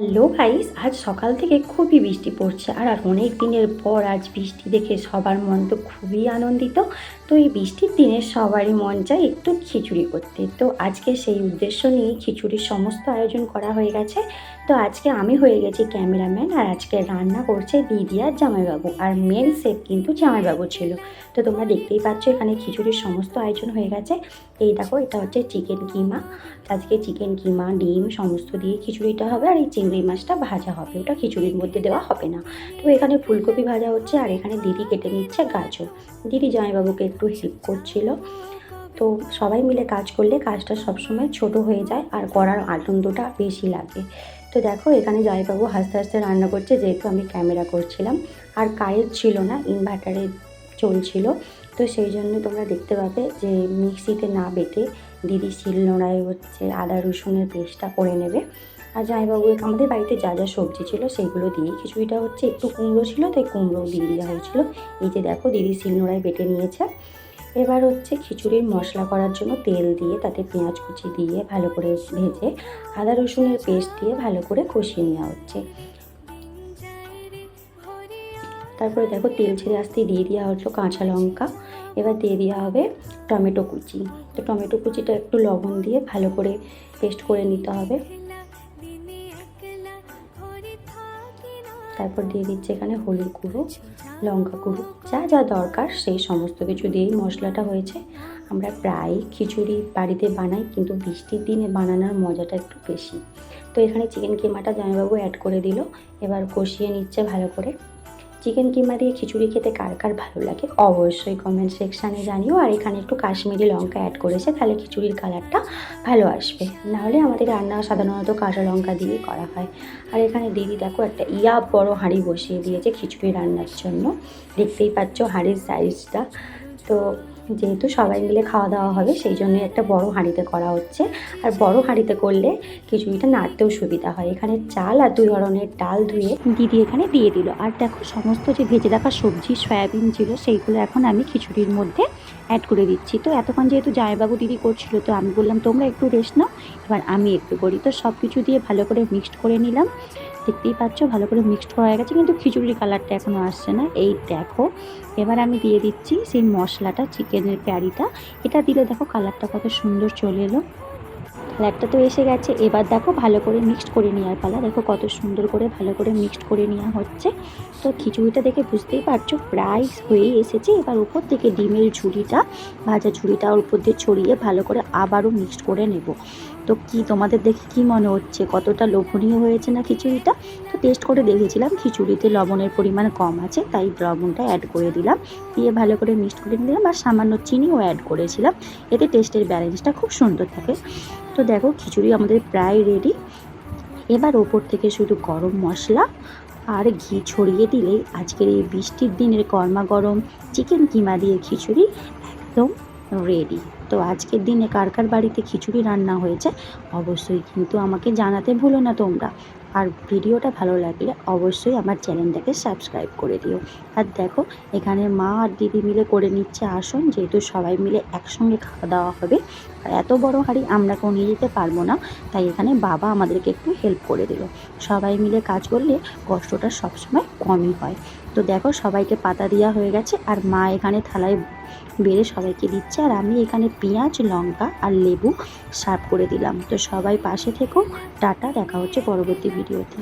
Hello guys আজ সকাল থেকে খুবই বৃষ্টি পড়ছে আর আর অনেক দিনের পর আজ বৃষ্টি দেখে সবার মন তো খুবই আনন্দিত। তো এই বৃষ্টির দিনে সবারই মন চায় একটু খিচুড়ি করতে। তো আজকে সেই উদ্দেশ্য নিয়ে খিচুড়ির সমস্ত আয়োজন করা হয়ে গেছে। তো আজকে আমি হয়ে গেছি ক্যামেরাম্যান আর আজকে রান্না করছে দিদি আর জামাইবাবু। আর মেন সেফ কিন্তু জামাইবাবু ছিল। তো তোমরা দেখতেই পাচ্ছ এখানে খিচুড়ির সমস্ত আয়োজন হয়ে গেছে। এই দেখো, এটা হচ্ছে চিকেন কিমা। আজকে চিকেন কিমা, ডিম সমস্ত দিয়ে খিচুড়িটা হবে আর এই চিংড়ি মাছটা ভাজা হবে। ওটা খিচুড়ির মধ্যে দেওয়া হবে না। তো এখানে ফুলকপি ভাজা হচ্ছে আর এখানে দিদি কেটে নিচ্ছে গাজর। দিদি জামাইবাবুকে একটু হেল্প করছিল। তো সবাই মিলে কাজ করলে কাজটা সবসময় ছোট হয়ে যায় আর করার আনন্দটা বেশি লাগে। তো দেখো, এখানে জয়বাবু হাসতে হাসতে রান্না করছে, যেহেতু আমি ক্যামেরা করছিলাম। আর কারেন্ট ছিল না ইনভার্টারে চলছিল। তো সেই জন্য তোমরা দেখতে পাবে যে মিক্সিতে না বেটে দিদি শিলনোড়ায় হচ্ছে আদা রসুনের পেস্টটা করে নেবে। আর জামাইবাবু আমাদের বাড়িতে যা যা সবজি ছিল সেইগুলো দিয়ে খিচুড়িটা হচ্ছে, একটু কুমড়ো ছিল, তাই কুমড়ো দিয়ে দেওয়া হয়েছিল। এই যে দেখো, দিদি শিলনোড়ায় বেটে নিয়েছে। এবার হচ্ছে খিচুড়ির মশলা করার জন্য তেল দিয়ে তাতে পেঁয়াজ কুচি দিয়ে ভালো করে ভেজে আদা রসুনের পেস্ট দিয়ে ভালো করে কষিয়ে নেওয়া হচ্ছে। তারপরে দেখো তেল ছেড়ে আসতে দিয়ে দেওয়া হলো কাঁচা লঙ্কা। এবার দিয়ে দেওয়া হবে টমেটো কুচি। তো টমেটো কুচিটা একটু লবণ দিয়ে ভালো করে পেস্ট করে নিতে হবে। তারপর দিয়ে দিচ্ছে এখানে হলুদ গুঁড়ো, লঙ্কা গুঁড়ো, যা যা দরকার সেই সমস্ত কিছু দিয়েই মশলাটা হয়েছে। আমরা প্রায় খিচুড়ি বাড়িতে বানাই, কিন্তু বৃষ্টির দিনে বানানোর মজাটা একটু বেশি। তো এখানে চিকেন কিমাটা জামাইবাবু অ্যাড করে দিল, এবার কষিয়ে নিচ্ছে ভালো করে। চিকেন কিমা দিয়ে খিচুড়ি খেতে কার কার ভালো লাগে? অবশ্যই কমেন্ট সেকশানে জানিও। আর এখানে একটু কাশ্মীরি লঙ্কা অ্যাড করেছে, তাহলে খিচুড়ির কালারটা ভালো আসবে। নাহলে আমাদের রান্না সাধারণত কাঁচা লঙ্কা দিয়ে করা হয়। আর এখানে দিদি দেখো একটা ইয়া বড় হাঁড়ি বসিয়ে দিয়েছে খিচুড়ি রান্নার জন্য। দেখতেই পাচ্ছ হাঁড়ির সাইজটা তো যেহেতু সবাই মিলে খাওয়া দাওয়া হবে, সেই জন্য একটা বড় হাঁড়িতে করা হচ্ছে। আর বড় হাঁড়িতে করলে খিচুড়িটা নাড়তেও সুবিধা হয়। এখানে চাল আর দুই ধরনের ডাল ধুয়ে দিদি এখানে দিয়ে দিল। আর দেখো, সমস্ত যে ভেজে রাখা সবজি, সয়াবিন ছিল, সেইগুলো এখন আমি খিচুড়ির মধ্যে অ্যাড করে দিচ্ছি। তো এতক্ষণ যেহেতু জামাইবাবু দিদি করছিল, তো আমি বললাম, তোমরা একটু রেস্ট নাও। এবার আমি একটু করি। তো সব কিছু দিয়ে ভালো করে মিক্সড করে নিলাম। দেখতেই পাচ্ছ, ভালো করে মিক্সড করা হয়ে গেছে, কিন্তু খিচুড়ির কালারটা এখনও আসছে না। এই দেখো, এবার আমি দিয়ে দিচ্ছি সেই মশলাটা, চিকেনের প্যারিটা। এটা দিলে দেখো কালারটা কত সুন্দর চলে এলো। কালারটা তো এসে গেছে, এবার দেখো ভালো করে মিক্সড করে নেওয়ার পালা। দেখো কত সুন্দর করে ভালো করে মিক্সড করে নেওয়া হচ্ছে। তো খিচুড়িটা দেখে বুঝতেই পারছ, প্রায় হয়েই এসেছে। এবার উপর থেকে ডিমের ঝুড়িটা, ভাজা ঝুড়িটা ওর উপর দিয়ে ছড়িয়ে ভালো করে আবারও মিক্সড করে নেব। তো কি তোমাদের দেখে কি মনে হচ্ছে? কতটা লোভনীয় হয়েছে না খিচুড়িটা? তো টেস্ট করে দেখেছিলাম, খিচুড়িতে লবণের পরিমাণ কম আছে, তাই লবণটা অ্যাড করে দিলাম। দিয়ে ভালো করে মিক্সড করে দিলাম আর সামান্য চিনিও অ্যাড করেছিলাম। এতে টেস্টের ব্যালেন্সটা খুব সুন্দর থাকে। তো দেখো, খিচুড়ি আমাদের প্রায় রেডি এবার ওপর থেকে শুধু গরম মশলা আর ঘি ছড়িয়ে দিলেই আজকের এই বৃষ্টির দিনের গরমা গরম চিকেন কিমা দিয়ে খিচুড়ি একদম রেডি তো আজকের দিনে কার কার বাড়িতে খিচুড়ি রান্না হয়েছে, অবশ্যই কিন্তু আমাকে জানাতে ভুলো না তোমরা। আর ভিডিওটা ভালো লাগলে অবশ্যই আমার চ্যানেলটাকে সাবস্ক্রাইব করে দিও। আর দেখো, এখানে মা আর দিদি মিলে করে নিচ্ছে আসন, যেহেতু সবাই মিলে একসঙ্গে খাওয়া দাওয়া হবে। আর এত বড় হাঁড়ি আমরা কেউ নিয়ে যেতে পারব না, তাই এখানে বাবা আমাদেরকে একটু হেল্প করে দিল। সবাই মিলে কাজ করলে কষ্টটা সবসময় কমই হয়। তো দেখো, সবাইকে পাতা দেওয়া হয়ে গেছে, আর মা এখানে থালায় বেড়ে সবাইকে দিচ্ছে। আর আমি এখানে পেঁয়াজ, লঙ্কা আর লেবু সার্ভ করে দিলাম। তো সবাই পাশে থেকেও টাটা, দেখা হচ্ছে পরবর্তী ভিডিওতে।